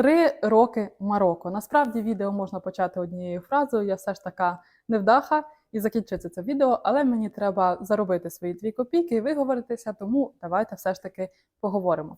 Три роки Марокко. Насправді відео можна почати однією фразою. Я все ж така невдаха і закінчиться це відео, але мені треба заробити свої дві копійки і виговоритися, тому давайте все ж таки поговоримо.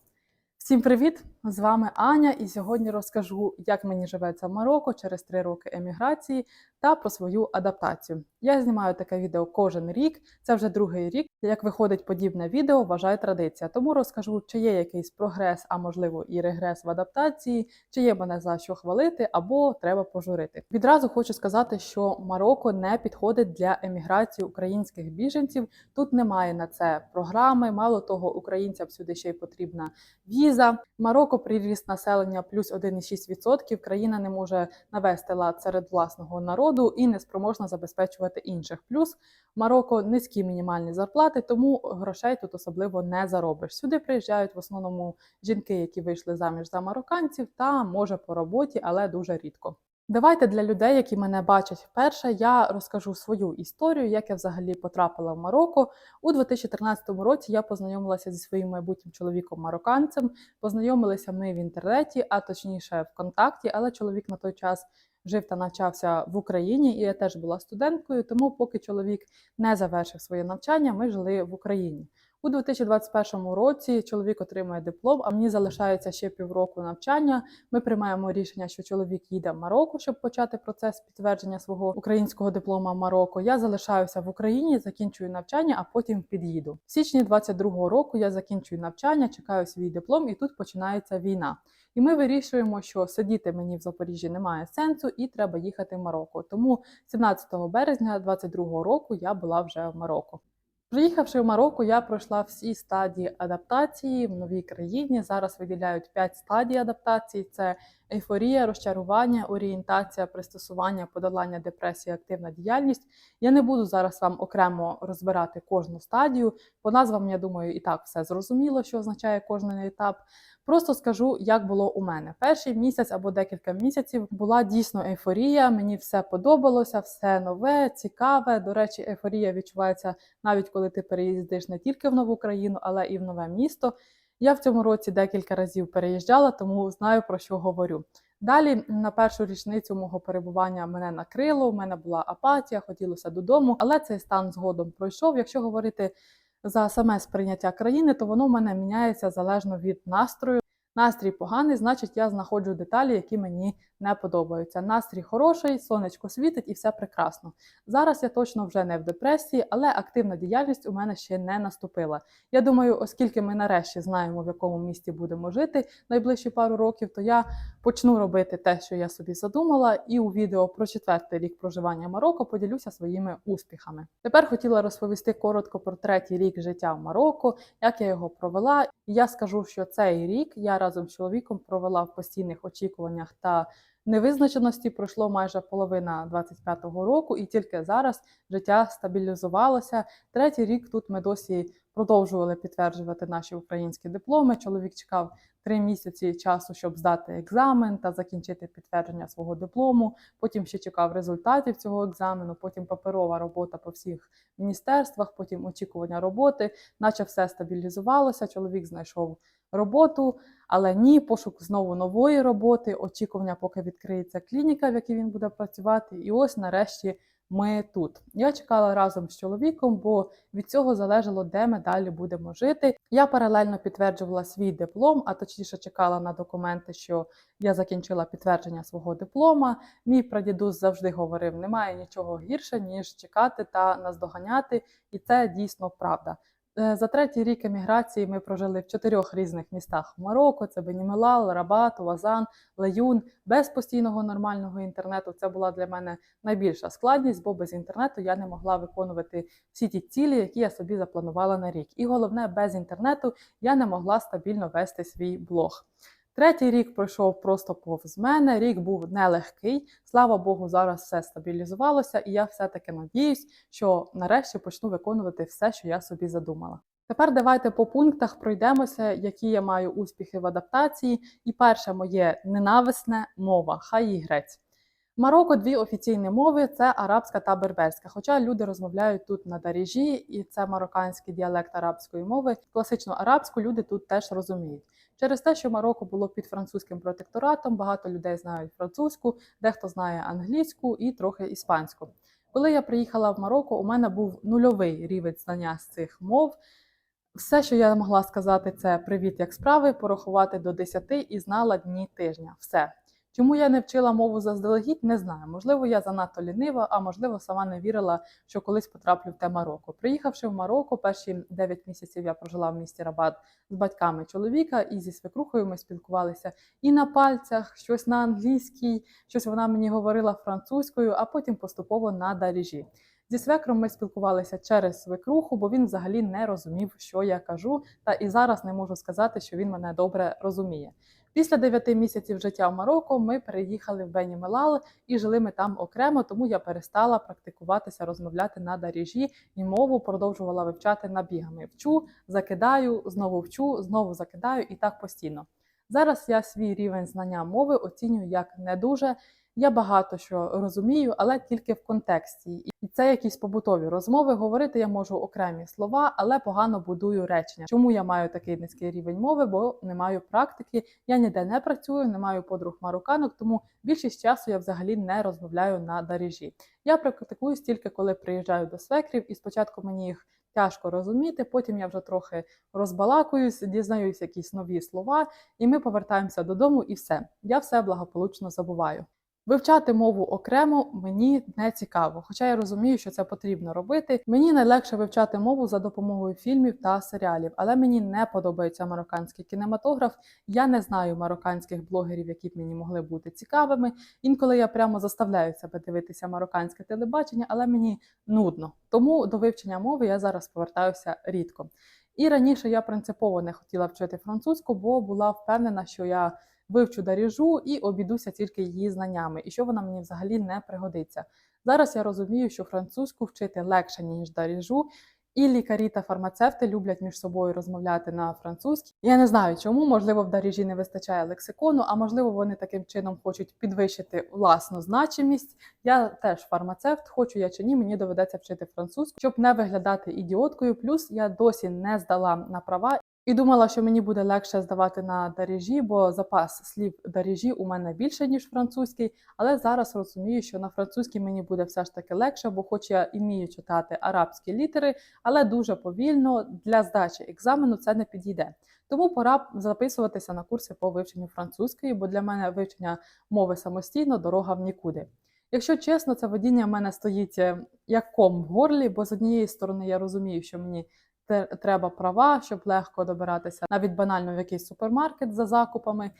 Всім привіт! З вами Аня, і сьогодні розкажу, як мені живеться в Марокко через три роки еміграції та про свою адаптацію. Я знімаю таке відео кожен рік, це вже другий рік. Як виходить подібне відео, вважаю традиція. Тому розкажу, чи є якийсь прогрес, а можливо і регрес в адаптації, чи є мене за що хвалити, або треба пожурити. Відразу хочу сказати, що Марокко не підходить для еміграції українських біженців. Тут немає на це програми. Мало того, українцям сюди ще й потрібна віза. Марокко приріст населення плюс 1,6%. Країна не може навести лад серед власного народу і не спроможна забезпечувати інших. Плюс Марокко низькі мінімальні зарплати, тому грошей тут особливо не заробиш. Сюди приїжджають в основному жінки, які вийшли заміж за марокканців, та може по роботі, але дуже рідко. Давайте для людей, які мене бачать вперше, я розкажу свою історію, як я взагалі потрапила в Марокко. У 2013 році я познайомилася зі своїм майбутнім чоловіком марокканцем. Познайомилися ми в інтернеті, а точніше ВКонтакті, але чоловік на той час жив та навчався в Україні, і я теж була студенткою. Тому, поки чоловік не завершив своє навчання, ми жили в Україні. У 2021 році чоловік отримує диплом, а мені залишається ще півроку навчання. Ми приймаємо рішення, що чоловік їде в Марокко, щоб почати процес підтвердження свого українського диплома в Марокко. Я залишаюся в Україні, закінчую навчання, а потім під'їду. В січні 22-го року я закінчую навчання, чекаю свій диплом, і тут починається війна. І ми вирішуємо, що сидіти мені в Запоріжжі немає сенсу, і треба їхати в Марокко. Тому 17 березня 22-го року я була вже в Марокко. Приїхавши в Марокко, я пройшла всі стадії адаптації в новій країні. Зараз виділяють 5 стадій адаптації: це ейфорія, розчарування, орієнтація, пристосування, подолання депресії, активна діяльність. Я не буду зараз вам окремо розбирати кожну стадію. По назвам, я думаю, і так все зрозуміло, що означає кожен етап. Просто скажу, як було у мене. Перший місяць або декілька місяців була дійсно ейфорія. Мені все подобалося, все нове, цікаве. До речі, ейфорія відчувається навіть коли ти переїздиш не тільки в нову країну, але і в нове місто. Я в цьому році декілька разів переїжджала, тому знаю про що говорю. Далі на першу річницю мого перебування мене накрило. У мене була апатія, хотілося додому, але цей стан згодом пройшов. Якщо говорити за саме сприйняття країни, то воно в мене міняється залежно від настрою. Настрій поганий, значить, я знаходжу деталі, які мені не подобаються. Настрій хороший, сонечко світить і все прекрасно. Зараз я точно вже не в депресії, але активна діяльність у мене ще не наступила. Я думаю, оскільки ми нарешті знаємо, в якому місті будемо жити найближчі пару років, то я почну робити те, що я собі задумала, і у відео про четвертий рік проживання Марокко поділюся своїми успіхами. Тепер хотіла розповісти коротко про третій рік життя в Марокко, як я його провела. Я скажу, що цей рік я разом з чоловіком провела в постійних очікуваннях та невизначеності. Пройшло майже половина 25-го року, і тільки зараз життя стабілізувалося. Третій рік тут ми досі продовжували підтверджувати наші українські дипломи. Чоловік чекав три місяці часу, щоб здати екзамен та закінчити підтвердження свого диплому. Потім ще чекав результатів цього екзамену. Потім паперова робота по всіх міністерствах, потім очікування роботи, наче все стабілізувалося. Чоловік знайшов роботу, але ні, пошук знову нової роботи, очікування, поки відкриється клініка, в якій він буде працювати. І ось нарешті. Ми тут. Я чекала разом з чоловіком, бо від цього залежало, де ми далі будемо жити. Я паралельно підтверджувала свій диплом, а точніше чекала на документи, що я закінчила підтвердження свого диплома. Мій прадідус завжди говорив: немає нічого гірше, ніж чекати та наздоганяти, і це дійсно правда. За третій рік еміграції ми прожили в чотирьох різних містах Марокко: це Бенімелал, Рабат, Вазан, Леюн. Без постійного нормального інтернету це була для мене найбільша складність, бо без інтернету я не могла виконувати всі ті цілі, які я собі запланувала на рік. І головне, без інтернету я не могла стабільно вести свій блог. Третій рік пройшов просто повз мене. Рік був нелегкий. Слава Богу, зараз все стабілізувалося, і я все-таки надіюсь, що нарешті почну виконувати все, що я собі задумала. Тепер давайте по пунктах пройдемося, які я маю успіхи в адаптації. І перше моє ненависне мова, хай і грець. Марокко дві офіційні мови це арабська та берберська. Хоча люди розмовляють тут на даріжі, і це марокканський діалект арабської мови. Класичну арабську люди тут теж розуміють. Через те, що Марокко було під французьким протекторатом, багато людей знають французьку, дехто знає англійську і трохи іспанську. Коли я приїхала в Марокко, у мене був нульовий рівень знання з цих мов. Все, що я могла сказати, це привіт, як справи, порахувати до 10 і знала дні тижня. Все. Чому я не вчила мову заздалегідь, не знаю. Можливо, я занадто лінива, а можливо, сама не вірила, що колись потраплю в те Марокко. Приїхавши в Марокко, перші 9 місяців я прожила в місті Рабат з батьками чоловіка і зі свекрухою ми спілкувалися і на пальцях, щось на англійській, щось вона мені говорила французькою, а потім поступово на даріжі. Зі свекром ми спілкувалися через свекруху, бо він взагалі не розумів, що я кажу, та і зараз не можу сказати, що він мене добре розуміє. Після 9 місяців життя в Марокко ми переїхали в Бені Мелал і жили ми там окремо, тому я перестала практикуватися, розмовляти на даріжі і мову продовжувала вивчати набігами. Вчу, закидаю, знову вчу, знову закидаю і так постійно. Зараз я свій рівень знання мови оцінюю як не дуже. Я багато що розумію, але тільки в контексті. І це якісь побутові розмови. Говорити я можу окремі слова, але погано будую речення. Чому я маю такий низький рівень мови? Бо не маю практики. Я ніде не працюю, не маю подруг марокканок, тому більшість часу я взагалі не розмовляю на даріжі. Я практикую стільки, коли приїжджаю до свекрів, і спочатку мені їх тяжко розуміти. Потім я вже трохи розбалакуюсь, дізнаюсь якісь нові слова, і ми повертаємося додому, і все. Я все благополучно забуваю. Вивчати мову окремо мені не цікаво, хоча я розумію, що це потрібно робити. Мені найлегше вивчати мову за допомогою фільмів та серіалів, але мені не подобається марокканський кінематограф. Я не знаю марокканських блогерів, які б мені могли бути цікавими. Інколи я прямо заставляю себе дивитися марокканське телебачення, але мені нудно. Тому до вивчення мови я зараз повертаюся рідко. І раніше я принципово не хотіла вчити французьку, бо була впевнена, що я вивчу даріжу і обійдуся тільки її знаннями, і що вона мені взагалі не пригодиться. Зараз я розумію, що французьку вчити легше, ніж даріжу. І лікарі та фармацевти люблять між собою розмовляти на французькій. Я не знаю, чому, можливо, в даріжі не вистачає лексикону, а можливо, вони таким чином хочуть підвищити власну значимість. Я теж фармацевт, хочу я чи ні, мені доведеться вчити французьку, щоб не виглядати ідіоткою. Плюс я досі не здала на права. І думала, що мені буде легше здавати на даріжі, бо запас слів даріжі у мене більше, ніж французький. Але зараз розумію, що на французькій мені буде все ж таки легше, бо хоч я і вмію читати арабські літери, але дуже повільно для здачі екзамену це не підійде. Тому пора записуватися на курси по вивченню французької, бо для мене вивчення мови самостійно дорога в нікуди. Якщо чесно, це водіння в мене стоїть е, як ком в горлі, бо з однієї сторони я розумію, що мені треба права, щоб легко добиратися навіть банально в якийсь супермаркет за закупами,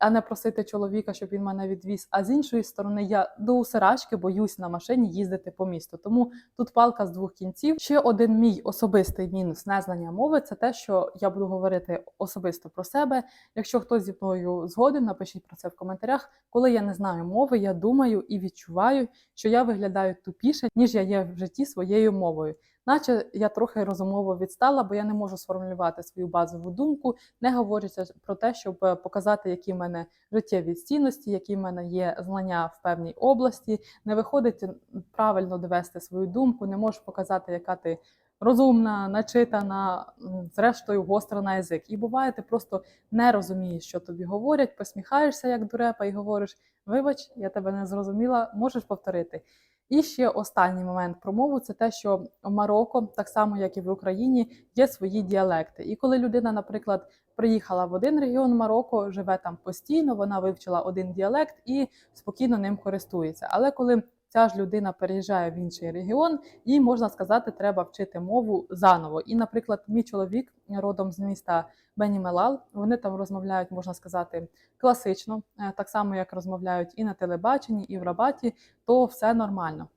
а не просити чоловіка, щоб він мене відвіз. А з іншої сторони, я до усирачки боюсь на машині їздити по місту. Тому тут палка з двох кінців. Ще один мій особистий мінус незнання мови це те, що я буду говорити особисто про себе. Якщо хтось зі мною згоден, напишіть про це в коментарях. Коли я не знаю мови, я думаю і відчуваю, що я виглядаю тупіше, ніж я є в житті своєю мовою наче я трохи розумово відстала, бо я не можу сформулювати свою базову думку, не говориться про те, щоб е, показати, які в мене життєві цінності, які в мене є знання в певній області. Не виходить правильно довести свою думку, не можеш показати, яка ти. Розумна, начитана, зрештою, гостра на язик. І буває, ти просто не розумієш, що тобі говорять, посміхаєшся як дурепа, і говориш: Вибач, я тебе не зрозуміла, можеш повторити. І ще останній момент про мову це те, що в Марокко, так само як і в Україні, є свої діалекти. І коли людина, наприклад, приїхала в один регіон Марокко, живе там постійно, вона вивчила один діалект і спокійно ним користується. Але коли ця ж людина переїжджає в інший регіон, їй можна сказати, треба вчити мову заново. І, наприклад, мій чоловік родом з міста Бенімелал, вони там розмовляють, можна сказати, класично, е, так само як розмовляють і на телебаченні, і в Рабаті, то все нормально.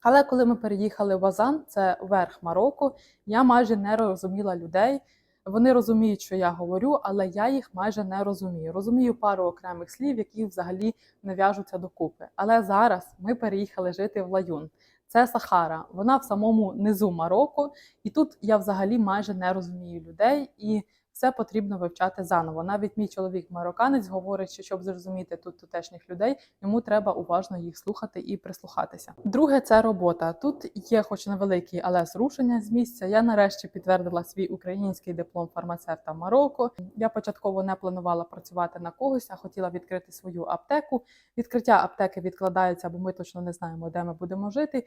Але коли ми переїхали в Азан, це верх Марокко, я майже не розуміла людей. Вони розуміють, що я говорю, але я їх майже не розумію. Розумію пару окремих слів, які взагалі не в'яжуться докупи. Але зараз ми переїхали жити в Лаюн. Це Сахара, вона в самому низу Марокко, і тут я взагалі майже не розумію людей. І все потрібно вивчати заново. Навіть мій чоловік марокканець говорить, що щоб зрозуміти тут тутешніх людей, йому треба уважно їх слухати і прислухатися. Друге це робота. Тут є, хоч невеликі, але зрушення з місця. Я нарешті підтвердила свій український диплом фармацевта Марокко. Я початково не планувала працювати на когось, а хотіла відкрити свою аптеку. Відкриття аптеки відкладається, бо ми точно не знаємо, де ми будемо жити.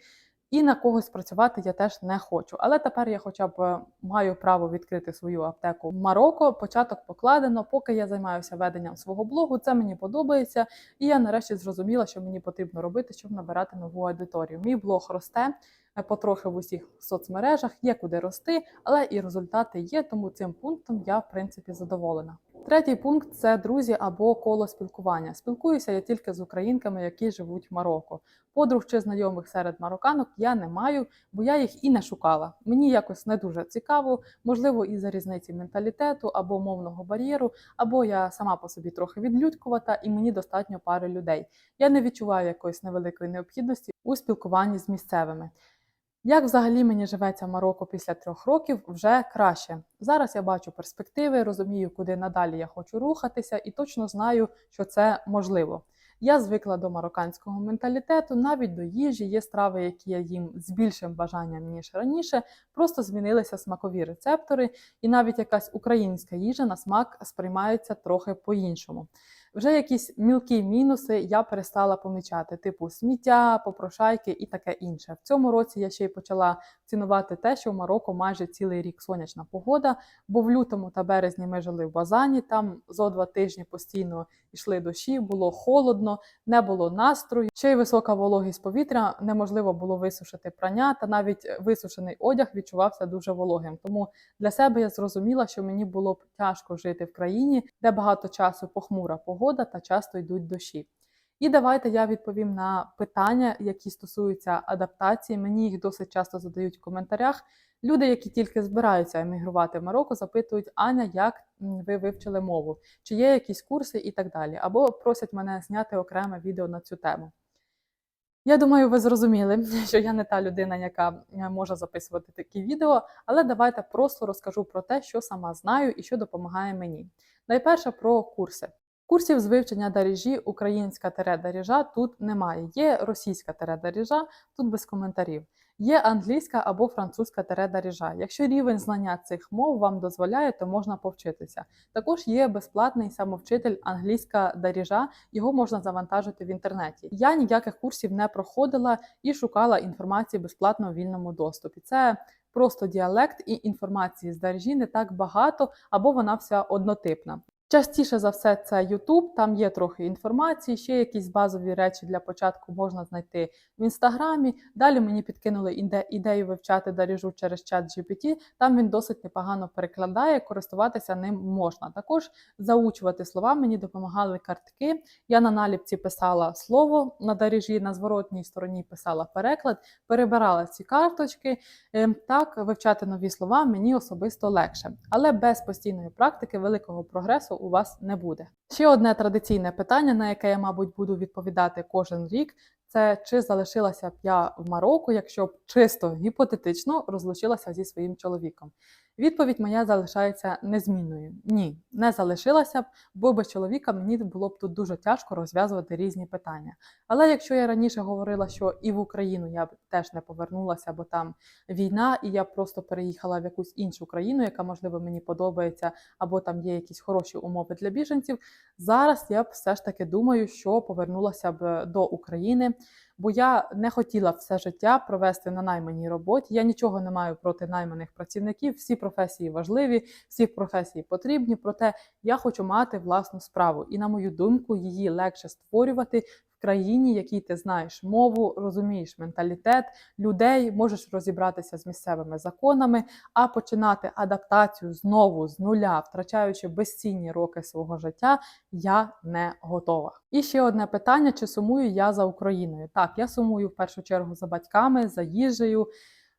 І на когось працювати я теж не хочу. Але тепер я хоча б е, маю право відкрити свою аптеку в Марокко. Початок покладено, поки я займаюся веденням свого блогу. Це мені подобається. І я нарешті зрозуміла, що мені потрібно робити, щоб набирати нову аудиторію. Мій блог росте. е, Потрохи в усіх соцмережах є куди рости, але і результати є, тому цим пунктом я в принципі задоволена. Третій пункт це друзі або коло спілкування. Спілкуюся я тільки з українками, які живуть в Марокко. Подруг чи знайомих серед марокканок я не маю, бо я їх і не шукала. Мені якось не дуже цікаво, можливо, із-за різниці менталітету або мовного бар'єру, або я сама по собі трохи відлюдькувата, і мені достатньо пари людей. Я не відчуваю якоїсь невеликої необхідності у спілкуванні з місцевими. Як взагалі мені живеться Марокко після трьох років, вже краще. Зараз я бачу перспективи, розумію, куди надалі я хочу рухатися, і точно знаю, що це можливо. Я звикла до марокканського менталітету, навіть до їжі є страви, які я їм з більшим бажанням ніж раніше. Просто змінилися смакові рецептори, і навіть якась українська їжа на смак сприймається трохи по-іншому. Вже якісь мілкі мінуси я перестала помічати, типу сміття, попрошайки і таке інше. В цьому році я ще й почала цінувати те, що в Марокко майже цілий рік сонячна погода, бо в лютому та березні ми жили в Базані, там зо два тижні постійно йшли дощі, було холодно, не було настрою. Ще й висока вологість повітря, неможливо було висушити прання, та навіть висушений одяг відчувався дуже вологим. Тому для себе я зрозуміла, що мені було б тяжко жити в країні, де багато часу похмура погода та часто йдуть дощі. І давайте я відповім на питання, які стосуються адаптації. Мені їх досить часто задають в коментарях. Люди, які тільки збираються емігрувати в Марокко, запитують, Аня, як ви вивчили мову, чи є якісь курси і так далі, або просять мене зняти окреме відео на цю тему. Я думаю, ви зрозуміли, що я не та людина, яка е, може записувати такі відео, але давайте просто розкажу про те, що сама знаю і що допомагає мені. Найперше про курси. Курсів з вивчення даріжі українська тере даріжа тут немає. Є російська тере даріжа, тут без коментарів. Є англійська або французька тере даріжа. Якщо рівень знання цих мов вам дозволяє, то можна повчитися. Також є безплатний самовчитель англійська даріжа, його можна завантажити в інтернеті. Я ніяких курсів не проходила і шукала інформації безплатно у вільному доступі. Це просто діалект і інформації з даріжі не так багато, або вона вся однотипна. Частіше за все, це YouTube, там є трохи інформації, ще якісь базові речі для початку можна знайти в інстаграмі. Далі мені підкинули іде- ідею вивчати даріжу через чат GPT. Там він досить непогано перекладає, користуватися ним можна. Також заучувати слова мені допомагали картки. Я на наліпці писала слово на даріжі, на зворотній стороні писала переклад, перебирала ці карточки. Ем, Так, вивчати нові слова мені особисто легше, але без постійної практики великого прогресу у вас не буде. Ще одне традиційне питання, на яке я, мабуть, буду відповідати кожен рік. Це чи залишилася б я в Марокко, якщо б чисто гіпотетично розлучилася зі своїм чоловіком? Відповідь моя залишається незмінною. Ні, не залишилася б, бо без чоловіка мені було б тут дуже тяжко розв'язувати різні питання. Але якщо я раніше говорила, що і в Україну я б теж не повернулася, бо там війна, і я просто переїхала в якусь іншу країну, яка можливо мені подобається, або там є якісь хороші умови для біженців. Зараз я б все ж таки думаю, що повернулася б до України, бо я не хотіла все життя провести на найманій роботі. Я нічого не маю проти найманих працівників. Всі професії важливі, всі професії потрібні. Проте я хочу мати власну справу, і на мою думку, її легше створювати в країні, якій ти знаєш мову, розумієш менталітет людей, можеш розібратися з місцевими законами, а починати адаптацію знову з нуля, втрачаючи безцінні роки свого життя, я не готова. І ще одне питання: чи сумую я за Україною? Так, я сумую в першу чергу за батьками, за їжею.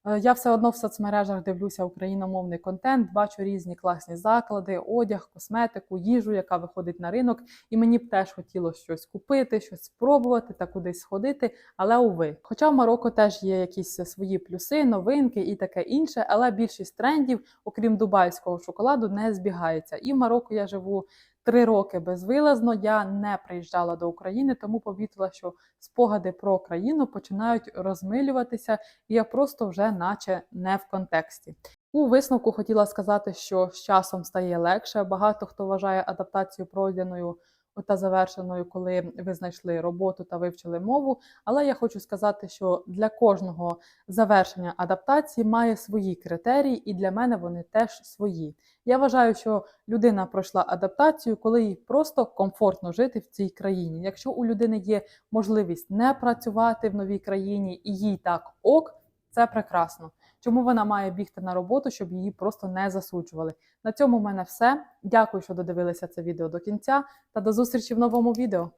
Е, Я все одно в соцмережах дивлюся україномовний контент, бачу різні класні заклади, одяг, косметику, їжу, яка виходить на ринок. І мені б теж хотілося щось купити, щось спробувати та кудись сходити. Але уви. Хоча в Марокко теж є якісь свої плюси, новинки і таке інше, але більшість трендів, окрім дубайського шоколаду, не збігається. І в Марокко я живу три роки безвилазно. Я не приїжджала до України, тому помітила, що спогади про країну починають розмилюватися, і я просто вже наче не в контексті. У висновку хотіла сказати, що з часом стає легше. Багато хто вважає адаптацію пройденою та завершеною, коли ви знайшли роботу та вивчили мову. Але я хочу сказати, що для кожного завершення адаптації має свої критерії, і для мене вони теж свої. Я вважаю, що людина пройшла адаптацію, коли їй просто комфортно жити в цій країні. Якщо у людини є можливість не працювати в новій країні і їй так ок, це прекрасно. Чому вона має бігти на роботу, щоб її просто не засуджували? На цьому в мене все. Дякую, що додивилися це відео до кінця, та до зустрічі в новому відео.